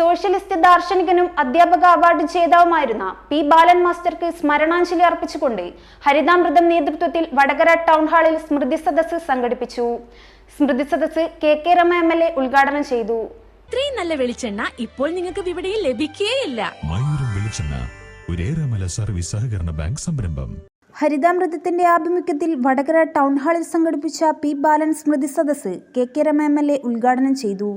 Socialist ദാർശനികനും അധ്യാപക award ജേതാവുമായിരുന്ന P ബാലൻ മാസ്റ്റർക്ക് സ്മരണാഞ്ജലി അർപ്പിച്ചുകൊണ്ട് ഹരിതാമൃതം നേതൃത്വത്തിൽ വടകര ടൗൺ ഹാളിൽ സ്മൃതി സദസ്സ് സംഘടിപ്പിച്ചു. സ്മൃതി സദസ്സ് K K Rama M L A ഉദ്ഘാടനം ചെയ്തു. ഇത്രയും നല്ല വെളിച്ചെണ്ണ ഇപ്പോൾ നിങ്ങൾക്ക് വിപണിയിൽ ലഭിക്കുകയില്ല മയൂരം വെളിച്ചെണ്ണ ഒരേറെമല സർവീസ് സഹകരണ ബാങ്ക് സംരംഭം. ഹരിതാമൃതത്തിന്റെ ആഭിമുഖ്യത്തിൽ വടകര ടൗൺ ഹാളിൽ സംഘടിപ്പിച്ച പി ബാലൻ സ്മൃതി സദസ്സ് K K Rama M L A ഉദ്ഘാടനം ചെയ്തു.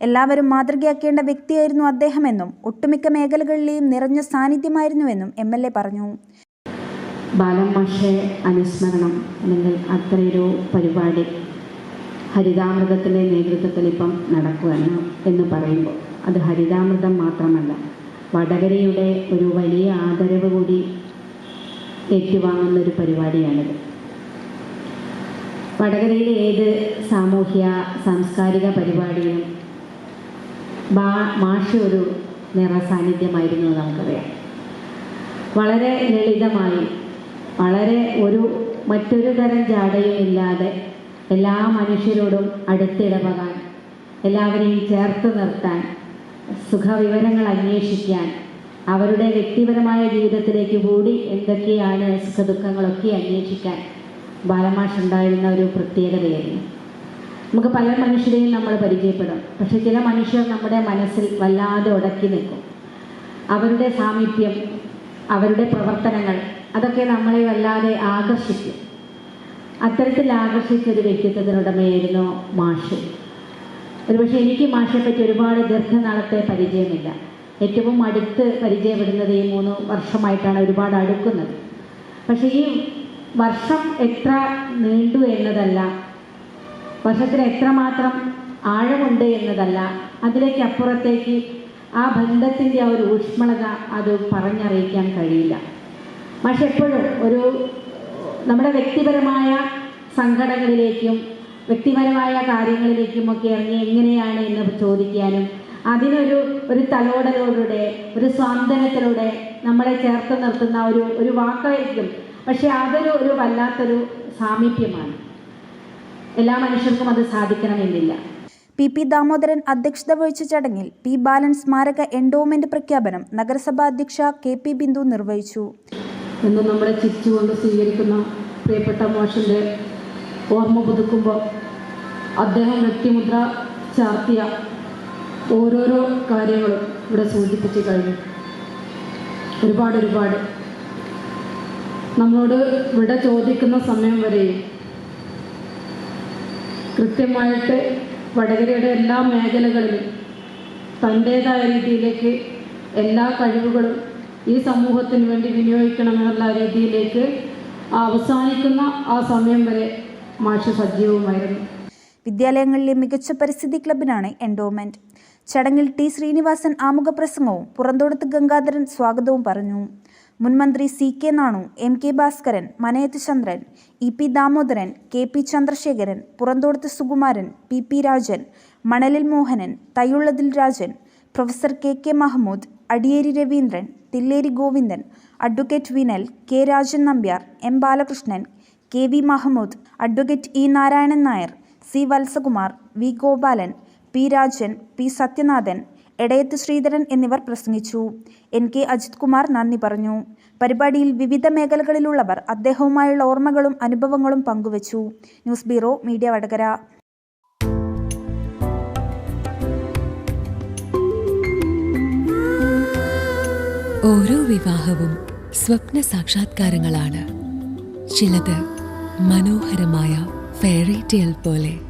എല്ലാവരും മാതൃകയാക്കേണ്ട വ്യക്തിയായിരുന്നു അദ്ദേഹമെന്നും ഒട്ടുമിക്ക മേഖലകളിലെയും നിറഞ്ഞ സാന്നിധ്യമായിരുന്നുവെന്നും എം എൽ എ പറഞ്ഞു. മാഷെ അനുസ്മരണം. അല്ലെങ്കിൽ അത്രയൊരു പരിപാടി ഹരിതാമൃതത്തിന്റെ നേതൃത്വത്തിൽ ഇപ്പം നടക്കുകയാണ് എന്ന് പറയുമ്പോൾ. അത് ഹരിതാമൃതം മാത്രമല്ല വടകരയുടെ ഒരു വലിയ ആദരവ് കൂടി ഏറ്റുവാങ്ങുന്ന ഒരു പരിപാടിയാണിത്. വടകരയിലെ ഏത് സാമൂഹ്യ സാംസ്കാരിക പരിപാടിയിലും ബാ മാഷ് ഒരു നിറ സാന്നിധ്യമായിരുന്നു നമുക്കറിയാം. വളരെ ലളിതമായി വളരെ ഒരു മറ്റൊരു തരം ജാടയും ഇല്ലാതെ എല്ലാ മനുഷ്യരോടും അടുത്തിടപകാൻ എല്ലാവരെയും ചേർത്ത് നിർത്താൻ സുഖവിവരങ്ങൾ അന്വേഷിക്കാൻ അവരുടെ വ്യക്തിപരമായ ജീവിതത്തിലേക്ക് കൂടി എന്തൊക്കെയാണ് സുഖദുഃഖങ്ങളൊക്കെ അന്വേഷിക്കാൻ ബാലമാഷ് ഉണ്ടായിരുന്ന ഒരു പ്രത്യേകതയായിരുന്നു. നമുക്ക് പല മനുഷ്യരെയും നമ്മൾ പരിചയപ്പെടും. പക്ഷെ ചില മനുഷ്യർ നമ്മുടെ മനസ്സിൽ വല്ലാതെ ഉടക്കി നിൽക്കും. അവരുടെ സാമീപ്യം അവരുടെ പ്രവർത്തനങ്ങൾ അതൊക്കെ നമ്മളെ വല്ലാതെ ആകർഷിക്കും. അത്തരത്തിൽ ആകർഷിച്ച ഒരു വ്യക്തിത്വത്തിനുടമയായിരുന്നു മാഷ്. ഒരുപക്ഷെ എനിക്ക് മാഷയെപ്പറ്റി പറ്റി ഒരുപാട് ദീർഘനാളത്തെ പരിചയമില്ല. ഏറ്റവും അടുത്ത് പരിചയപ്പെടുന്നത് ഈ മൂന്ന് വർഷമായിട്ടാണ് ഒരുപാട് അടുക്കുന്നത്. പക്ഷേ ഈ വർഷം എത്ര നീണ്ടു എന്നതല്ല വർഷത്തിന് എത്രമാത്രം ആഴമുണ്ട് എന്നതല്ല അതിലേക്ക് അപ്പുറത്തേക്ക് ആ ബന്ധത്തിന്റെ ആ ഒരു ഊഷ്മളത അത് പറഞ്ഞറിയിക്കാൻ കഴിയില്ല. പക്ഷെ എപ്പോഴും ഒരു നമ്മുടെ വ്യക്തിപരമായ സങ്കടങ്ങളിലേക്കും വ്യക്തിപരമായ കാര്യങ്ങളിലേക്കും ഒക്കെ ഇറങ്ങി എങ്ങനെയാണ് എന്ന് ചോദിക്കാനും അതിനൊരു ഒരു തലോടലോടെ ഒരു സ്വാന്തനത്തിലൂടെ നമ്മളെ ചേർത്ത് നിർത്തുന്ന ഒരു ഒരു വാക്കായിരിക്കും. പക്ഷെ അതൊരു ഒരു വല്ലാത്തൊരു സാമീപ്യമാണ്. എല്ലാ മനുഷ്യർക്കും അത് സാധിക്കണമെന്നില്ല. പി പി ദാമോദരൻ അധ്യക്ഷത വഹിച്ച ചടങ്ങിൽ പി ബാലൻ സ്മാരക എൻഡോമെന്റ് പ്രഖ്യാപനം നഗരസഭാ അധ്യക്ഷ കെ പി ബിന്ദു നിർവഹിച്ചു. എന്ന് നമ്മളെ ചിരിച്ചുകൊണ്ട് സ്വീകരിക്കുന്ന പ്രിയപ്പെട്ട മോഷന്റെ ഓർമ്മ പുതുക്കുമ്പോൾ അദ്ദേഹം വ്യക്തിമുദ്ര ചാർത്തിയ ഓരോരോ കാര്യങ്ങളും ഇവിടെ സൂചിപ്പിച്ച് കഴിഞ്ഞു. ഒരുപാട് ഒരുപാട്. നമ്മളോട് ഇവിടെ ചോദിക്കുന്ന സമയം വരെയും കൃത്യമായിട്ട് വടകരയുടെ എല്ലാ മേഖലകളിലും തന്റേതായ രീതിയിലേക്ക് എല്ലാ കഴിവുകളും ഈ സമൂഹത്തിന് വേണ്ടി വിനിയോഗിക്കണമെന്നുള്ള രീതിയിലേക്ക് അവസാനിക്കുന്ന ആ സമയം വരെ മാഷ് സജീവമായിരുന്നു വിദ്യാലയങ്ങളിലെ മികച്ച പരിസ്ഥിതി ക്ലബിനാണ് എൻഡോമെന്റ്. ചടങ്ങിൽ ടി ശ്രീനിവാസൻ ആമുഖ പ്രസംഗവും പുറന്തോടത്ത് ഗംഗാധരൻ സ്വാഗതവും പറഞ്ഞു. മുൻമന്ത്രി C K Nanu M K Bhaskaran Manayath Chandran E P Damodaran K P Chandrasekharan Puranthodath Sukumaran P P Rajan Manalil Mohanan Thayyullathil Rajan professor K K Mahamood Adiyeri Raveendran Thilleri Govindan advocate Vinal K Rajan Nambiar M Balakrishnan K V Mahamood advocate E Narayanan Nair C Valsakumar V Gopalan P Rajan P Sathyanathan Edayath Sreedharan എന്നിവർ പ്രസംഗിച്ചു. N. K. Ajith Kumar നന്ദി പറഞ്ഞു. പരിപാടിയിൽ വിവിധ മേഖലകളിലുള്ളവർ അദ്ദേഹവുമായുള്ള ഓർമ്മകളും അനുഭവങ്ങളും പങ്കുവച്ചു. News bureau media Vadakara. ഓരോ വിവാഹവും സ്വപ്ന സാക്ഷാത്കാരങ്ങളാണ്. ചിലത് മനോഹരമായ ഫെയറി ടെയിൽ പോലെ.